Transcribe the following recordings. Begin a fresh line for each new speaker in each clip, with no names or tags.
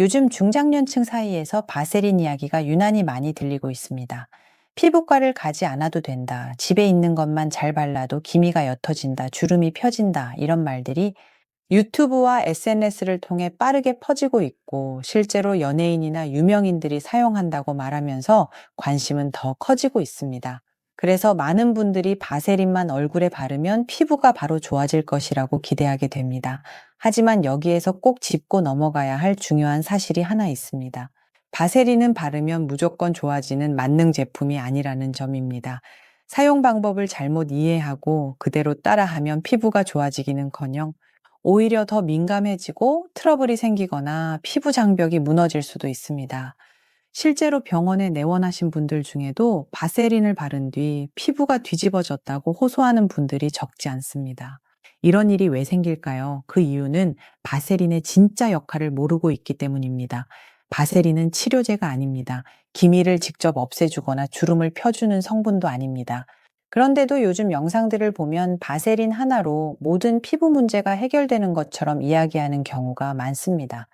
요즘 중장년층 사이에서 바세린 이야기가 유난히 많이 들리고 있습니다. 피부과를 가지 않아도 된다. 집에 있는 것만 잘 발라도 기미가 옅어진다. 주름이 펴진다. 이런 말들이 유튜브와 SNS를 통해 빠르게 퍼지고 있고 실제로 연예인이나 유명인들이 사용한다고 말하면서 관심은 더 커지고 있습니다. 그래서 많은 분들이 바세린만 얼굴에 바르면 피부가 바로 좋아질 것이라고 기대하게 됩니다. 하지만 여기에서 꼭 짚고 넘어가야 할 중요한 사실이 하나 있습니다. 바세린은 바르면 무조건 좋아지는 만능 제품이 아니라는 점입니다. 사용 방법을 잘못 이해하고 그대로 따라하면 피부가 좋아지기는 커녕 오히려 더 민감해지고 트러블이 생기거나 피부 장벽이 무너질 수도 있습니다. 실제로 병원에 내원하신 분들 중에도 바세린을 바른 뒤 피부가 뒤집어졌다고 호소하는 분들이 적지 않습니다. 이런 일이 왜 생길까요? 그 이유는 바세린의 진짜 역할을 모르고 있기 때문입니다. 바세린은 치료제가 아닙니다. 기미를 직접 없애주거나 주름을 펴주는 성분도 아닙니다. 그런데도 요즘 영상들을 보면 바세린 하나로 모든 피부 문제가 해결되는 것처럼 이야기하는 경우가 많습니다.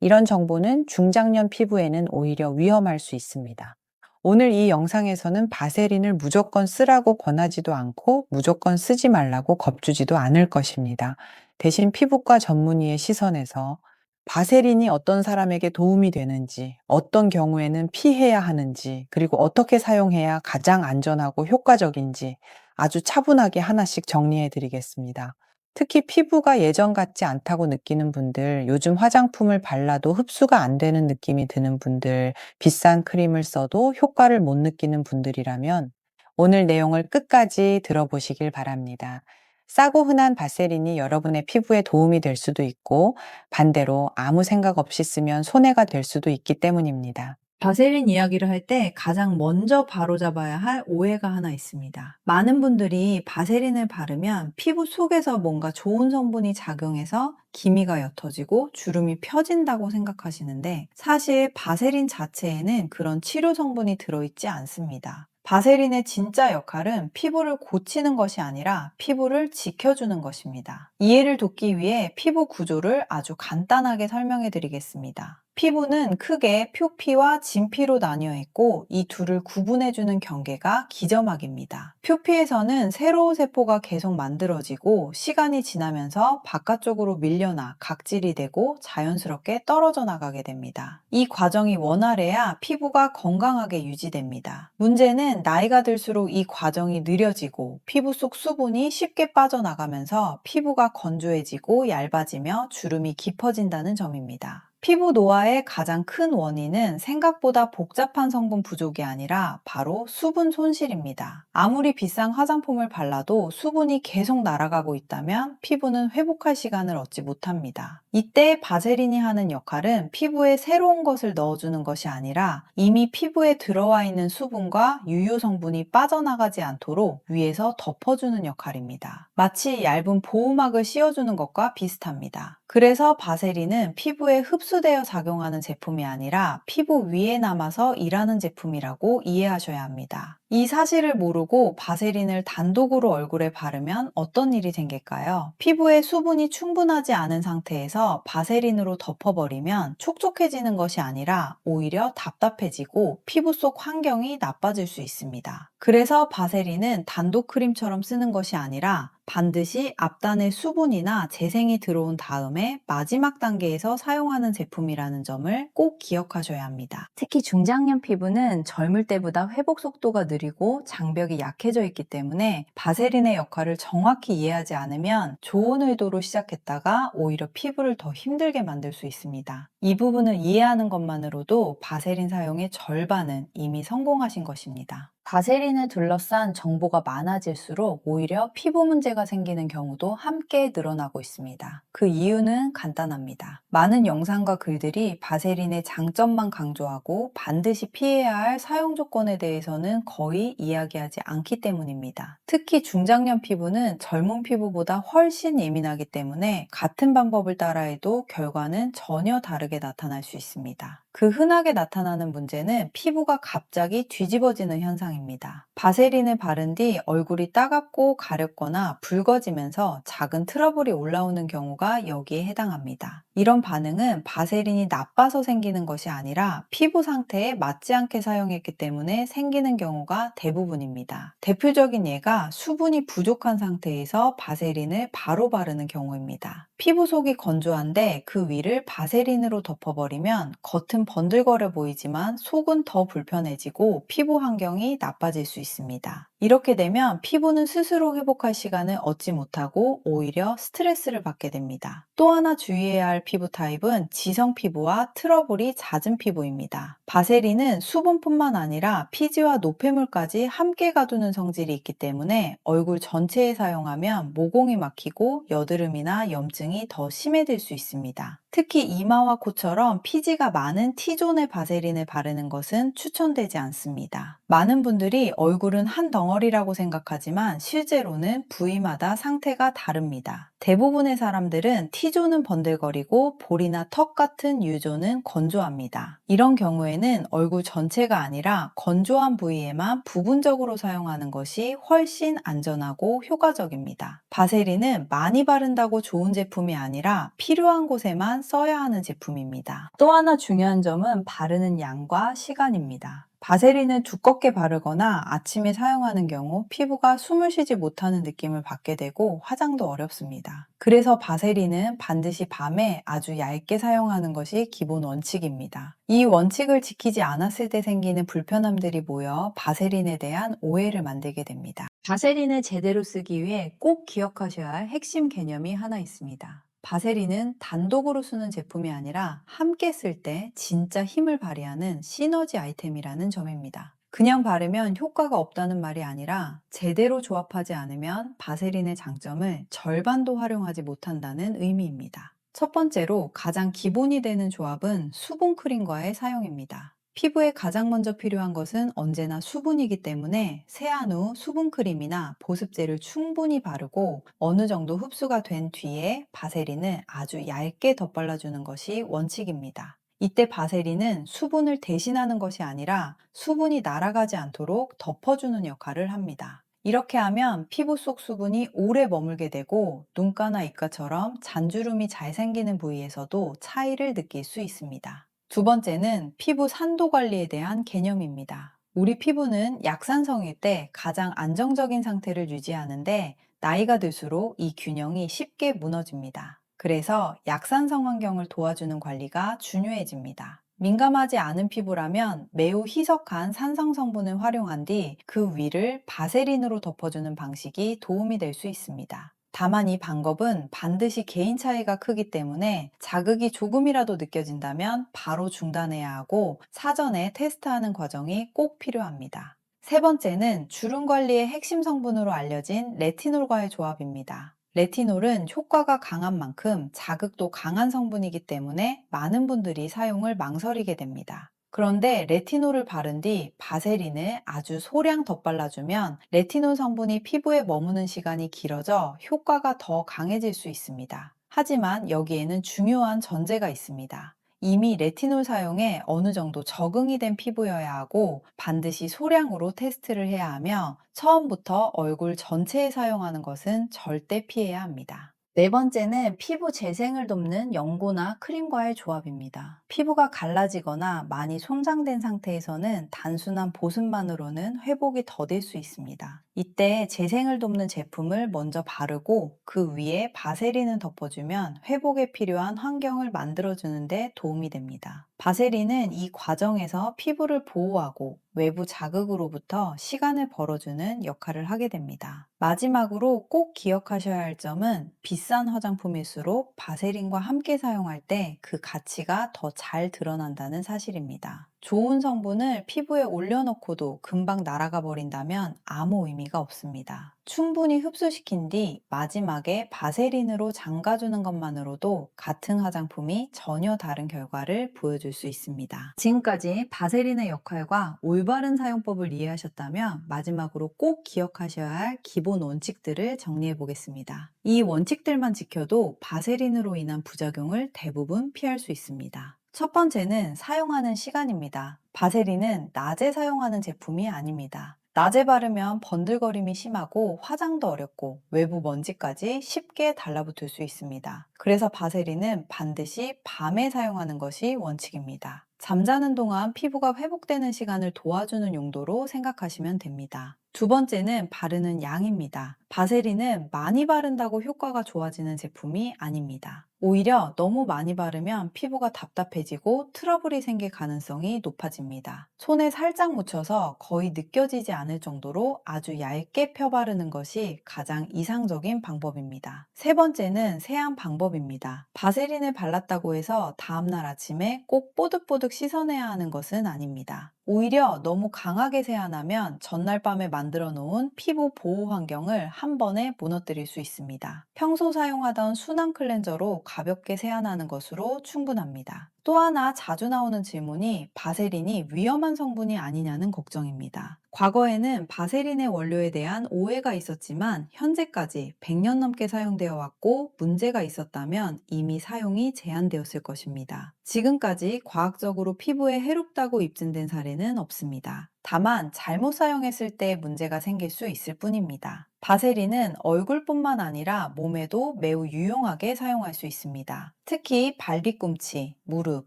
이런 정보는 중장년 피부에는 오히려 위험할 수 있습니다. 오늘 이 영상에서는 바세린을 무조건 쓰라고 권하지도 않고 무조건 쓰지 말라고 겁주지도 않을 것입니다. 대신 피부과 전문의의 시선에서 바세린이 어떤 사람에게 도움이 되는지, 어떤 경우에는 피해야 하는지, 그리고 어떻게 사용해야 가장 안전하고 효과적인지 아주 차분하게 하나씩 정리해 드리겠습니다. 특히 피부가 예전 같지 않다고 느끼는 분들, 요즘 화장품을 발라도 흡수가 안 되는 느낌이 드는 분들, 비싼 크림을 써도 효과를 못 느끼는 분들이라면 오늘 내용을 끝까지 들어보시길 바랍니다. 싸고 흔한 바세린이 여러분의 피부에 도움이 될 수도 있고 반대로 아무 생각 없이 쓰면 손해가 될 수도 있기 때문입니다.
바세린 이야기를 할 때 가장 먼저 바로잡아야 할 오해가 하나 있습니다. 많은 분들이 바세린을 바르면 피부 속에서 뭔가 좋은 성분이 작용해서 기미가 옅어지고 주름이 펴진다고 생각하시는데 사실 바세린 자체에는 그런 치료 성분이 들어있지 않습니다. 바세린의 진짜 역할은 피부를 고치는 것이 아니라 피부를 지켜주는 것입니다. 이해를 돕기 위해 피부 구조를 아주 간단하게 설명해 드리겠습니다. 피부는 크게 표피와 진피로 나뉘어 있고 이 둘을 구분해주는 경계가 기점막입니다. 표피에서는 새로운 세포가 계속 만들어지고 시간이 지나면서 바깥쪽으로 밀려나 각질이 되고 자연스럽게 떨어져 나가게 됩니다. 이 과정이 원활해야 피부가 건강하게 유지됩니다. 문제는 나이가 들수록 이 과정이 느려지고 피부 속 수분이 쉽게 빠져나가면서 피부가 건조해지고 얇아지며 주름이 깊어진다는 점입니다. 피부 노화의 가장 큰 원인은 생각보다 복잡한 성분 부족이 아니라 바로 수분 손실입니다. 아무리 비싼 화장품을 발라도 수분이 계속 날아가고 있다면 피부는 회복할 시간을 얻지 못합니다. 이때 바세린이 하는 역할은 피부에 새로운 것을 넣어주는 것이 아니라 이미 피부에 들어와 있는 수분과 유효 성분이 빠져나가지 않도록 위에서 덮어주는 역할입니다. 마치 얇은 보호막을 씌워주는 것과 비슷합니다. 그래서 바세린은 피부에 흡수 되어 작용하는 제품이 아니라 피부 위에 남아서 일하는 제품이라고 이해하셔야 합니다. 이 사실을 모르고 바세린을 단독으로 얼굴에 바르면 어떤 일이 생길까요? 피부에 수분이 충분하지 않은 상태에서 바세린으로 덮어버리면 촉촉해지는 것이 아니라 오히려 답답해지고 피부 속 환경이 나빠질 수 있습니다. 그래서 바세린은 단독 크림처럼 쓰는 것이 아니라 반드시 앞단에 수분이나 재생이 들어온 다음에 마지막 단계에서 사용하는 제품이라는 점을 꼭 기억하셔야 합니다. 특히 중장년 피부는 젊을 때보다 회복 속도가 느리고 장벽이 약해져 있기 때문에 바세린의 역할을 정확히 이해하지 않으면 좋은 의도로 시작했다가 오히려 피부를 더 힘들게 만들 수 있습니다. 이 부분을 이해하는 것만으로도 바세린 사용의 절반은 이미 성공하신 것입니다. 바세린을 둘러싼 정보가 많아질수록 오히려 피부 문제가 생기는 경우도 함께 늘어나고 있습니다. 그 이유는 간단합니다. 많은 영상과 글들이 바세린의 장점만 강조하고 반드시 피해야 할 사용 조건에 대해서는 거의 이야기하지 않기 때문입니다. 특히 중장년 피부는 젊은 피부보다 훨씬 예민하기 때문에 같은 방법을 따라해도 결과는 전혀 다르게 나타날 수 있습니다. 그 흔하게 나타나는 문제는 피부가 갑자기 뒤집어지는 현상입니다. 바세린을 바른 뒤 얼굴이 따갑고 가렵거나 붉어지면서 작은 트러블이 올라오는 경우가 여기에 해당합니다. 이런 반응은 바세린이 나빠서 생기는 것이 아니라 피부 상태에 맞지 않게 사용했기 때문에 생기는 경우가 대부분입니다. 대표적인 예가 수분이 부족한 상태에서 바세린을 바로 바르는 경우입니다. 피부 속이 건조한데 그 위를 바세린으로 덮어버리면 겉은 번들거려 보이지만 속은 더 불편해지고 피부 환경이 나빠질 수 있습니다. 이렇게 되면 피부는 스스로 회복할 시간을 얻지 못하고 오히려 스트레스를 받게 됩니다. 또 하나 주의해야 할 피부 타입은 지성 피부와 트러블이 잦은 피부입니다. 바세린은 수분뿐만 아니라 피지와 노폐물까지 함께 가두는 성질이 있기 때문에 얼굴 전체에 사용하면 모공이 막히고 여드름이나 염증이 더 심해질 수 있습니다. 특히 이마와 코처럼 피지가 많은 T존의 바세린을 바르는 것은 추천되지 않습니다. 많은 분들이 얼굴은 한 덩어리라고 생각하지만 실제로는 부위마다 상태가 다릅니다. 대부분의 사람들은 T존은 번들거리고 볼이나 턱 같은 U존은 건조합니다. 이런 경우에는 얼굴 전체가 아니라 건조한 부위에만 부분적으로 사용하는 것이 훨씬 안전하고 효과적입니다. 바세린은 많이 바른다고 좋은 제품이 아니라 필요한 곳에만 써야 하는 제품입니다. 또 하나 중요한 점은 바르는 양과 시간입니다. 바세린을 두껍게 바르거나 아침에 사용하는 경우 피부가 숨을 쉬지 못하는 느낌을 받게 되고 화장도 어렵습니다. 그래서 바세린은 반드시 밤에 아주 얇게 사용하는 것이 기본 원칙입니다. 이 원칙을 지키지 않았을 때 생기는 불편함들이 모여 바세린에 대한 오해를 만들게 됩니다. 바세린을 제대로 쓰기 위해 꼭 기억하셔야 할 핵심 개념이 하나 있습니다. 바세린은 단독으로 쓰는 제품이 아니라 함께 쓸 때 진짜 힘을 발휘하는 시너지 아이템이라는 점입니다. 그냥 바르면 효과가 없다는 말이 아니라 제대로 조합하지 않으면 바세린의 장점을 절반도 활용하지 못한다는 의미입니다. 첫 번째로 가장 기본이 되는 조합은 수분 크림과의 사용입니다. 피부에 가장 먼저 필요한 것은 언제나 수분이기 때문에 세안 후 수분 크림이나 보습제를 충분히 바르고 어느 정도 흡수가 된 뒤에 바세린을 아주 얇게 덧발라주는 것이 원칙입니다. 이때 바세린은 수분을 대신하는 것이 아니라 수분이 날아가지 않도록 덮어주는 역할을 합니다. 이렇게 하면 피부 속 수분이 오래 머물게 되고 눈가나 입가처럼 잔주름이 잘 생기는 부위에서도 차이를 느낄 수 있습니다. 두 번째는 피부 산도 관리에 대한 개념입니다. 우리 피부는 약산성일 때 가장 안정적인 상태를 유지하는데 나이가 들수록 이 균형이 쉽게 무너집니다. 그래서 약산성 환경을 도와주는 관리가 중요해집니다. 민감하지 않은 피부라면 매우 희석한 산성 성분을 활용한 뒤 그 위를 바세린으로 덮어주는 방식이 도움이 될 수 있습니다. 다만 이 방법은 반드시 개인 차이가 크기 때문에 자극이 조금이라도 느껴진다면 바로 중단해야 하고 사전에 테스트하는 과정이 꼭 필요합니다. 세 번째는 주름 관리의 핵심 성분으로 알려진 레티놀과의 조합입니다. 레티놀은 효과가 강한 만큼 자극도 강한 성분이기 때문에 많은 분들이 사용을 망설이게 됩니다. 그런데 레티놀을 바른 뒤 바세린을 아주 소량 덧발라주면 레티놀 성분이 피부에 머무는 시간이 길어져 효과가 더 강해질 수 있습니다. 하지만 여기에는 중요한 전제가 있습니다. 이미 레티놀 사용에 어느 정도 적응이 된 피부여야 하고 반드시 소량으로 테스트를 해야 하며 처음부터 얼굴 전체에 사용하는 것은 절대 피해야 합니다. 네 번째는 피부 재생을 돕는 연고나 크림과의 조합입니다. 피부가 갈라지거나 많이 손상된 상태에서는 단순한 보습만으로는 회복이 더딜 수 있습니다. 이때 재생을 돕는 제품을 먼저 바르고 그 위에 바세린을 덮어주면 회복에 필요한 환경을 만들어주는데 도움이 됩니다. 바세린은 이 과정에서 피부를 보호하고 외부 자극으로부터 시간을 벌어주는 역할을 하게 됩니다. 마지막으로 꼭 기억하셔야 할 점은 비싼 화장품일수록 바세린과 함께 사용할 때 그 가치가 더 잘 드러난다는 사실입니다. 좋은 성분을 피부에 올려놓고도 금방 날아가 버린다면 아무 의미가 없습니다. 충분히 흡수시킨 뒤 마지막에 바세린으로 잠가주는 것만으로도 같은 화장품이 전혀 다른 결과를 보여줄 수 있습니다. 지금까지 바세린의 역할과 올바른 사용법을 이해하셨다면 마지막으로 꼭 기억하셔야 할 기본 원칙들을 정리해 보겠습니다. 이 원칙들만 지켜도 바세린으로 인한 부작용을 대부분 피할 수 있습니다. 첫 번째는 사용하는 시간입니다. 바세린은 낮에 사용하는 제품이 아닙니다. 낮에 바르면 번들거림이 심하고 화장도 어렵고 외부 먼지까지 쉽게 달라붙을 수 있습니다. 그래서 바세린은 반드시 밤에 사용하는 것이 원칙입니다. 잠자는 동안 피부가 회복되는 시간을 도와주는 용도로 생각하시면 됩니다. 두 번째는 바르는 양입니다. 바세린은 많이 바른다고 효과가 좋아지는 제품이 아닙니다. 오히려 너무 많이 바르면 피부가 답답해지고 트러블이 생길 가능성이 높아집니다. 손에 살짝 묻혀서 거의 느껴지지 않을 정도로 아주 얇게 펴 바르는 것이 가장 이상적인 방법입니다. 세 번째는 세안 방법입니다. 바세린을 발랐다고 해서 다음날 아침에 꼭 뽀득뽀득 씻어내야 하는 것은 아닙니다. 오히려 너무 강하게 세안하면 전날 밤에 만들어 놓은 피부 보호 환경을 한 번에 무너뜨릴 수 있습니다. 평소 사용하던 순한 클렌저로 가볍게 세안하는 것으로 충분합니다. 또 하나 자주 나오는 질문이 바세린이 위험한 성분이 아니냐는 걱정입니다. 과거에는 바세린의 원료에 대한 오해가 있었지만 현재까지 100년 넘게 사용되어 왔고 문제가 있었다면 이미 사용이 제한되었을 것입니다. 지금까지 과학적으로 피부에 해롭다고 입증된 사례는 없습니다. 다만 잘못 사용했을 때 문제가 생길 수 있을 뿐입니다. 바세린은 얼굴뿐만 아니라 몸에도 매우 유용하게 사용할 수 있습니다. 특히 발 뒤꿈치, 무릎,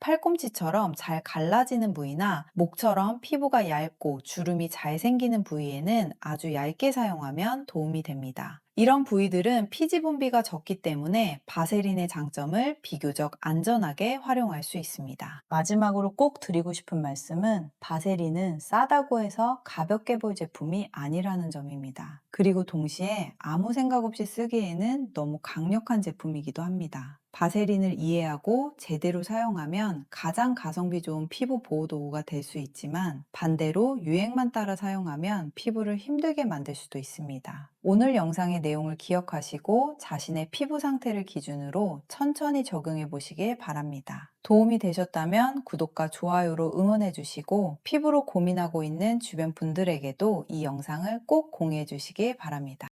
팔꿈치처럼 잘 갈라지는 부위나 목처럼 피부가 얇고 주름이 잘 생기는 부위에는 아주 얇게 사용하면 도움이 됩니다. 이런 부위들은 피지 분비가 적기 때문에 바세린의 장점을 비교적 안전하게 활용할 수 있습니다. 마지막으로 꼭 드리고 싶은 말씀은 바세린은 싸다고 해서 가볍게 볼 제품이 아니라는 점입니다. 그리고 동시에 아무 생각 없이 쓰기에는 너무 강력한 제품이기도 합니다. 바세린을 이해하고 제대로 사용하면 가장 가성비 좋은 피부 보호 도구가 될 수 있지만 반대로 유행만 따라 사용하면 피부를 힘들게 만들 수도 있습니다. 오늘 영상의 내용을 기억하시고 자신의 피부 상태를 기준으로 천천히 적용해 보시길 바랍니다. 도움이 되셨다면 구독과 좋아요로 응원해 주시고 피부로 고민하고 있는 주변 분들에게도 이 영상을 꼭 공유해 주시길 바랍니다.